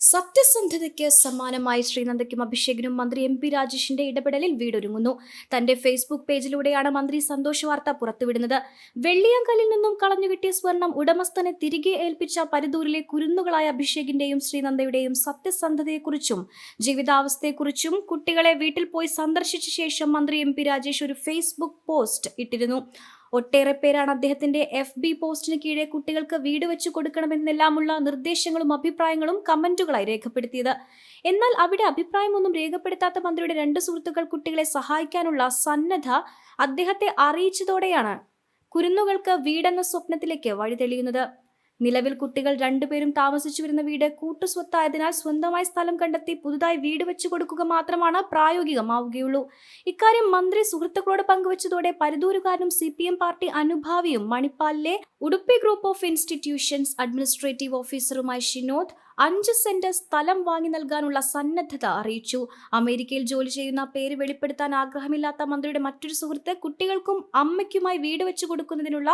സത്യസന്ധതയ്ക്ക് സമാനമായി ശ്രീനന്ദയ്ക്കും അഭിഷേകിനും മന്ത്രി M P രാജേഷിന്റെ ഇടപെടലിൽ വീടൊരുങ്ങുന്നു. തന്റെ ഫേസ്ബുക്ക് പേജിലൂടെയാണ് മന്ത്രി സന്തോഷ വാർത്ത പുറത്തുവിടുന്നത്. വെള്ളിയാങ്കലിൽ നിന്നും കളഞ്ഞുകിട്ടിയ സ്വർണം ഉടമസ്ഥനെ തിരികെ ഏൽപ്പിച്ച പരിദൂരിലെ കുരുന്നുകളായ അഭിഷേകിന്റെയും ശ്രീനന്ദയുടെയും സത്യസന്ധതയെക്കുറിച്ചും ജീവിതാവസ്ഥയെക്കുറിച്ചും കുട്ടികളെ വീട്ടിൽ പോയി സന്ദർശിച്ച ശേഷം മന്ത്രി എം പി രാജേഷ് ഒരു ഫേസ്ബുക്ക് പോസ്റ്റ് ഇട്ടിരുന്നു. ഒട്ടേറെ പേരാണ് അദ്ദേഹത്തിന്റെ എഫ് ബി പോസ്റ്റിന് കീഴെ കുട്ടികൾക്ക് വീട് വെച്ചു കൊടുക്കണമെന്നെല്ലാമുള്ള നിർദ്ദേശങ്ങളും അഭിപ്രായങ്ങളും കമന്റുകളായി രേഖപ്പെടുത്തിയത്. എന്നാൽ അവിടെ അഭിപ്രായമൊന്നും രേഖപ്പെടുത്താത്ത മന്ത്രിയുടെ രണ്ട് സുഹൃത്തുക്കൾ കുട്ടികളെ സഹായിക്കാനുള്ള സന്നദ്ധ അദ്ദേഹത്തെ അറിയിച്ചതോടെയാണ് കുരുന്നുകൾക്ക് വീടെന്ന സ്വപ്നത്തിലേക്ക് വഴി തെളിയുന്നത് നിലവിൽ കുട്ടികൾ രണ്ടുപേരും താമസിച്ചു വരുന്ന വീട് കൂട്ടുസ്വത്തായതിനാൽ സ്വന്തമായി സ്ഥലം കണ്ടെത്തി പുതുതായി വീട് വെച്ചു കൊടുക്കുക മാത്രമാണ് പ്രായോഗികമാവുകയുള്ളൂ. ഇക്കാര്യം മന്ത്രി സുഹൃത്തുക്കളോട് പങ്കുവച്ചതോടെ പരിദൂരുകാരനും സി പി എം പാർട്ടി അനുഭാവിയും മണിപ്പാലിലെ Udupi group of institutions administrative ഓഫീസറുമായി Shinod അഞ്ച് സെന്റ് സ്ഥലം വാങ്ങി നൽകാനുള്ള സന്നദ്ധത അറിയിച്ചു. അമേരിക്കയിൽ ജോലി ചെയ്യുന്ന പേര് വെളിപ്പെടുത്താൻ ആഗ്രഹമില്ലാത്ത മന്ത്രിയുടെ മറ്റൊരു സുഹൃത്ത് കുട്ടികൾക്കും അമ്മയ്ക്കുമായി വീട് വെച്ചു കൊടുക്കുന്നതിനുള്ള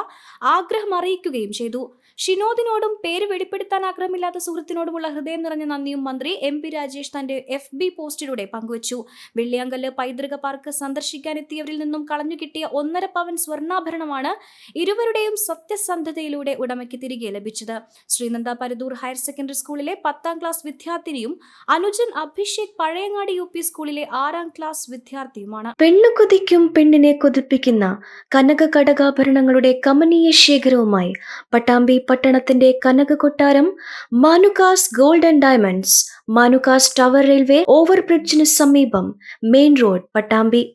ആഗ്രഹം അറിയിക്കുകയും ചെയ്തു. ഷിനോദിനോടും പേര് വെളിപ്പെടുത്താൻ ആഗ്രഹമില്ലാത്ത സുഹൃത്തിനോടുമുള്ള ഹൃദയം നിറഞ്ഞ നന്ദിയും മന്ത്രി എം പി രാജേഷ് തന്റെ എഫ് ബി പോസ്റ്റിലൂടെ പങ്കുവച്ചു. വെള്ളിയാങ്കല്ല് പൈതൃക പാർക്ക് സന്ദർശിക്കാൻ എത്തിയവരിൽ നിന്നും കളഞ്ഞു കിട്ടിയ ഒന്നര പവൻ സ്വർണാഭരണമാണ് ഇരുവരുടെയും സത്യസന്ധതയിലൂടെ ഉടമയ്ക്ക് തിരികെ ലഭിച്ചത്. ശ്രീനന്ദ പരദൂർ ഹയർ സെക്കൻഡറി സ്കൂളിലെ പത്താം ക്ലാസ് വിദ്യാർത്ഥിനിയും അനുജൻ അഭിഷേക് പഴയങ്ങാടി യു സ്കൂളിലെ ആറാം ക്ലാസ് വിദ്യാർത്ഥിയുമാണ്. പെണ്ണു കൊതിക്കും പെണ്ണിനെ കൊതിപ്പിക്കുന്ന കനക കടകാഭരണങ്ങളുടെ കമനീയ ശേഖരവുമായി പട്ടാമ്പി പട്ടണത്തിന്റെ കനക കൊട്ടാരം Manukas gold and diamonds Manukas tower railway ഓവർബ്രിഡ്ജിന് സമീപം മെയിൻ റോഡ് പട്ടാമ്പി